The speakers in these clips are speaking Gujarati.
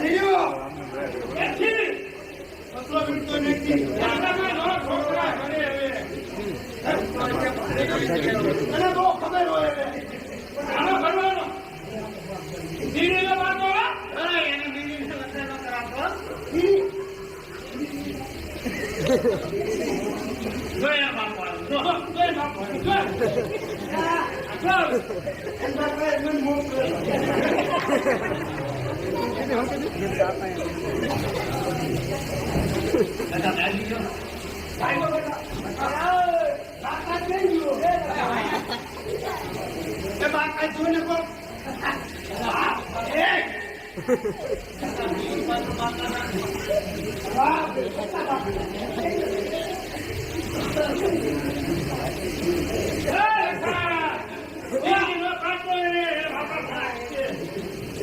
Go! Hey,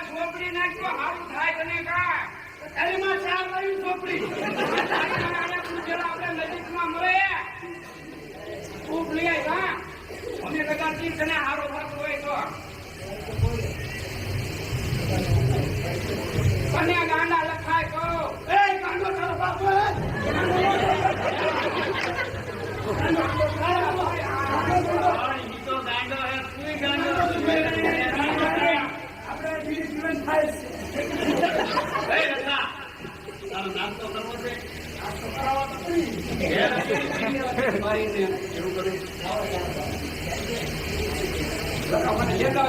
માં સોપડી નાખ્યો સારું થાય તને કા તારી માં ચાર વાળી સોપડી આપણે નજીકમાં મળે. ખૂબ લઈ આવી હા. અમે કદાચ તને સારો ભાગ હોય તો. અને ગાંડા લખાય કહો એ ગાંડો તારો બાપ ગાંડો ગાંડો પીડિત જીવન થાય છે નાસ્તો કરવો છે નાસ્તો કરાવવા એવું કર્યું મને લેતા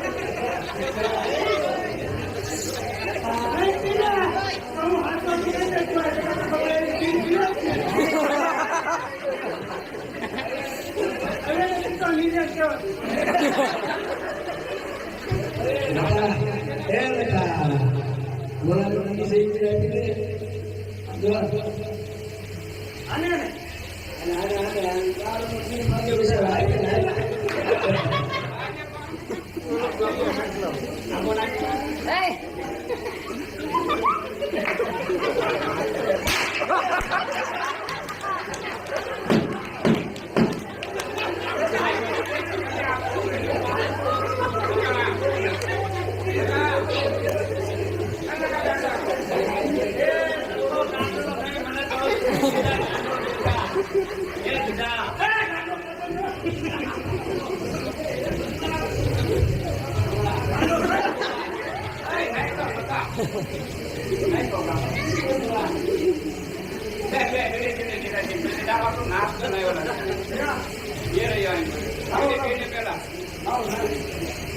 Mulai dari sini, mulai dari sini. Aduh. Aneh. ¡Ey!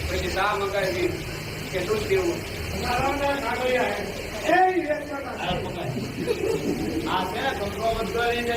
પછી પીવું આ છે કંકો બધો રીતે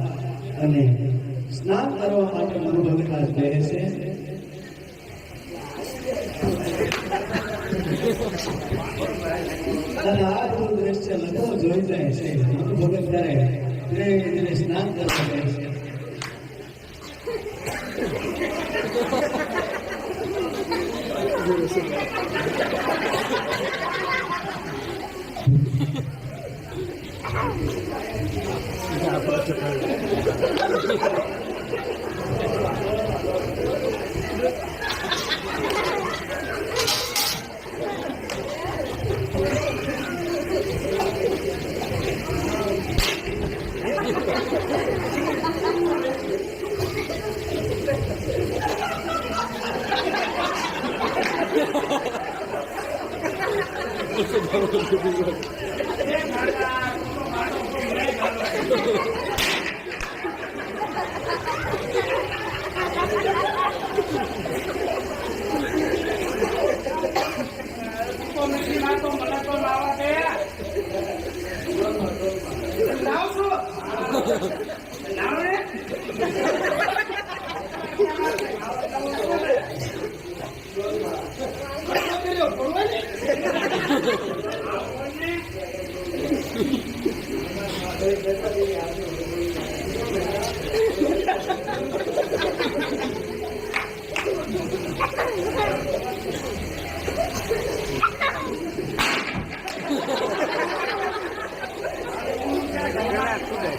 અને સ્નાન કરવા માટે મનુ ભગત આ છે. અને આ બધું લોકો જોઈ જાય છે. મનુ ભગત ત્યારે ધીરે ધીરે સ્નાન કરવા જાય છે.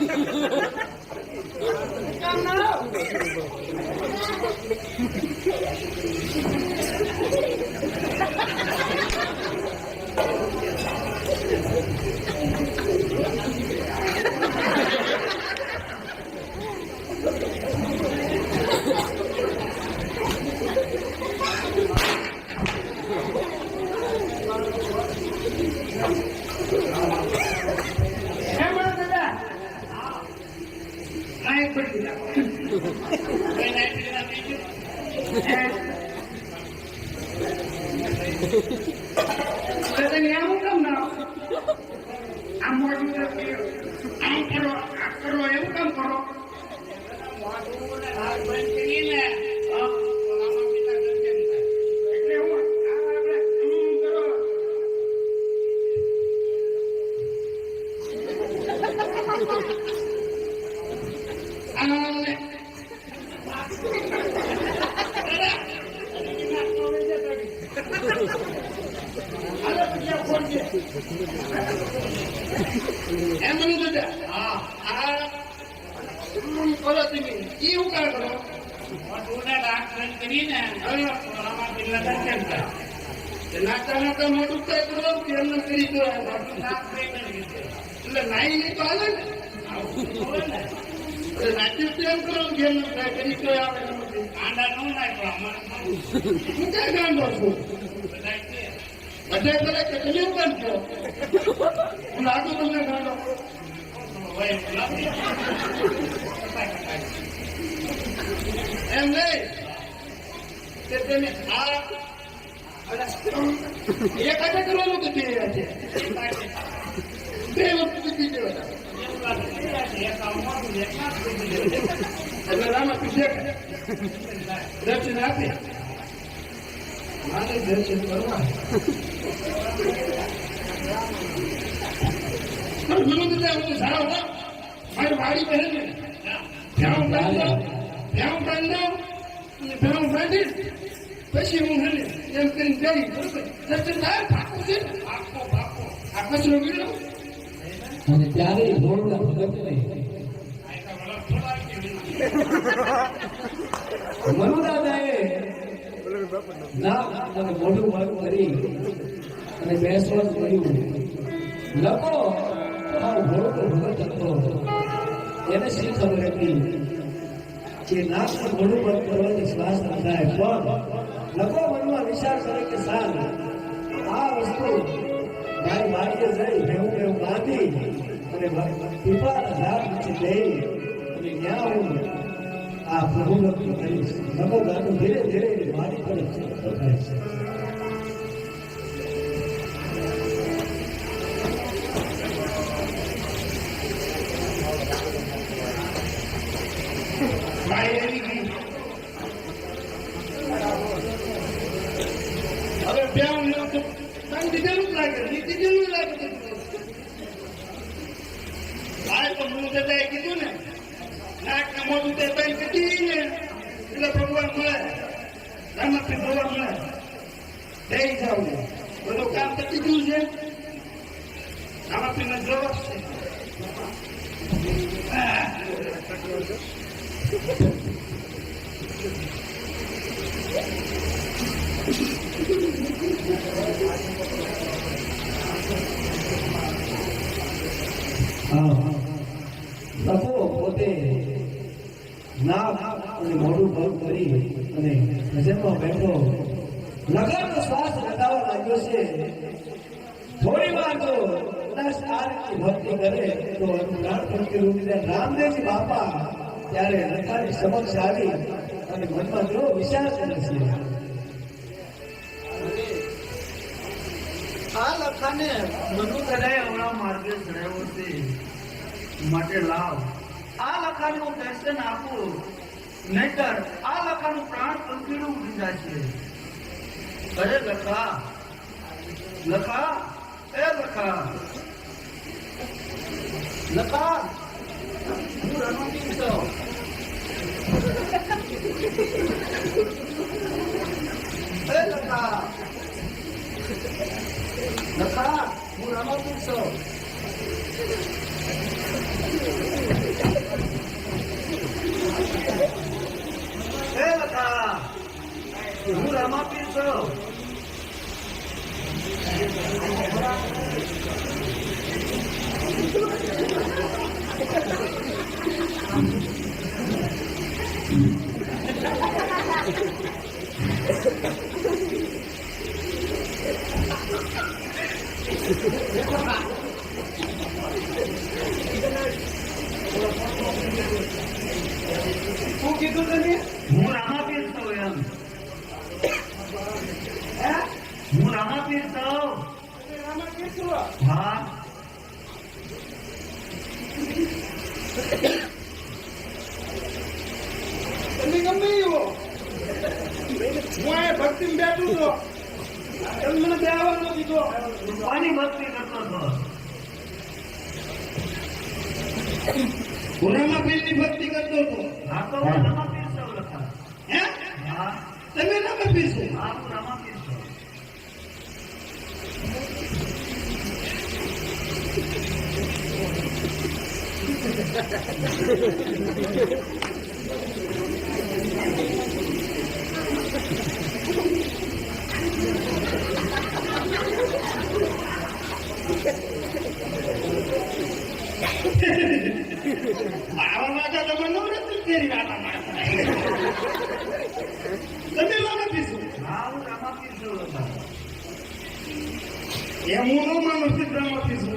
હે બોલો દાદા આ એક પડી દીધા કઈ નાઈ દીધા બીજું હે તો તને આમ કેમ ના આમ મોઢું નથી. આમ કરો આ કરો એવું કેમ કરો એટલે હું આ આપણે આમ કરો આને એમ નહીં બધા હા આ હમ, કરો તમે ઈ હું કામ કરો નાતા નાતા મોટું કઈ કરો એમને કરી દો એટલે નાઈ તો હાલે ને. તો એમ કરો એમને કરી દો આપણે હું ક્યાં ગાંડો છું? બધા કરે કે તમે કેમ છો? હું લાગુ તમને ગાંડો એમ નહીં કે તમે આ એક હાથે કરવાનું કીધી છે? બે વસ્તુ કીધી. એટલે રામા દર્શન મારે દર્શન કરવા. ગુરુ સારો મારી વાડી પહેરે ને ભ્યાઉં બાંધી ભ્યાઉં બાંધી દઉં અને પછી હું હે એમ કરીને જઈ થાય ને આ કચરો અને ત્યારે ભોળના ભગતને મનુદાદાએ નામ અને મોઢું બંધ કરી અને બેસવાનું મળ્યું લખો આ ભોળો ભગત હતો એને શી ખબર હતી કે નાક ઘણું પદ કરવાની શ્વાસ ન પણ લખો મનમાં વિચાર કરે કે સાર આ વસ્તુ મારી વાડીએ જઈ ભેવું ભેવું બાંધી અને પીપાના ઝાડ નીચે જઈ અને ત્યાં હું આ પ્રભુ ભક્તિ કરીશ લખો ગાતું ધીરે ધીરે મારી તરફ થાય છે. Friday. લખો પોતે નાક અને મોઢું બંધ કરી અને ભજનમાં બેઠો લગન શ્વાસ લગાવવા લાગ્યો છે. થોડી વાર જો કદાચ ભક્તિ કરે તો અનુરાગ ભક્તિ રૂપીને રામદેવજી બાપા ત્યારે લખાની સમક્ષ આવી અને મનમાં જો વિચાર કરે છે આ લખાને બધું કદાય હમણાં માર્ગે ચડાવ્યો છે માટે લાવ. આ લખાને દર્શન આપું, નહીતર આ લખાનું પ્રાણ કંકીડું ઉડી છે. અરે લખા લખા, એ લખા. લખા, હું રણોજી છું. એ લખા. લખા હું રમાપુર છું હું રમાપીર છું શું કીધું તમે હું રામાપીર છું એમ હે? હું રામાપીર છું હા તમે ગમે એવો હું આ ભક્તિ બેઠું છો તમે મને બે આવવાનો દીધો કોની ભક્તિ કરતો હતો ગુનામાં પીરની ભક્તિ કરતો હતો. હા તો હું રામાપીર છું લખા. હે? હા. તમે ના પીશો હા હું રામાપીર છું મારા માતા તમે નવરત્ન ફેરી વાળા માણસ તમે ના પીશો હા હું રામાપીર છું એમ હું ન માનું છું બ્રહ્મ પીશું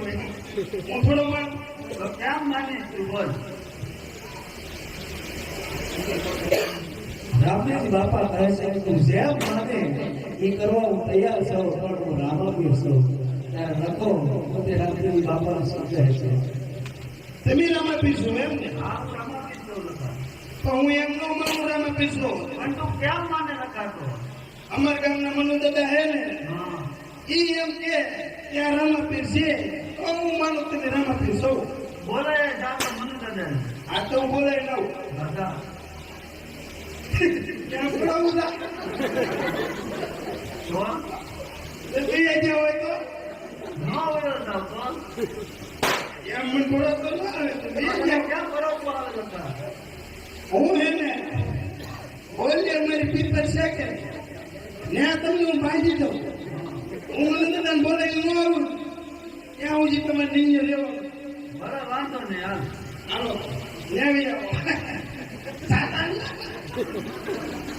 હું થોડો માન કેમ માનીશ તું બોલ રામદેવજી બાપા કહે છે કે તું જેમ માને એ કરવા હું તૈયાર છું પણ હું રામા પીશું ત્યારે લખો પોતે રામદેવજી બાપાને સમજાય છે તમે રામા પીશું એમ ને? હા રામાપીર છું તો. હું એમ ન માનું રામા પીરસો પણ તું કેમ માને નકારતો અમારા ગામના મનુ દાદા હે ને હા. ઈ એમ કે ત્યાં રામા પીર છે તો હું માનું તમે રામા પીર છો બોલે જાતો મને દાદા આ તો બોલાવી લઉં. દાદા. બોલાવું જો. જોઈએ જે હોય તો? ન હોય તો. એમ મને બોલાવતો ના આવે. કેમ બરોબર આવે દાદા હું એને ને બોલીએ મારી પીતર છે કે ત્યાં તમને હું બાંધી દઉં. હું મને બોલાવી ન આવું. ત્યાં સુધી તમારે નિર્ણય લેવો બરાબર વાંધો નહીં હા હાલો ન્યાવી આવો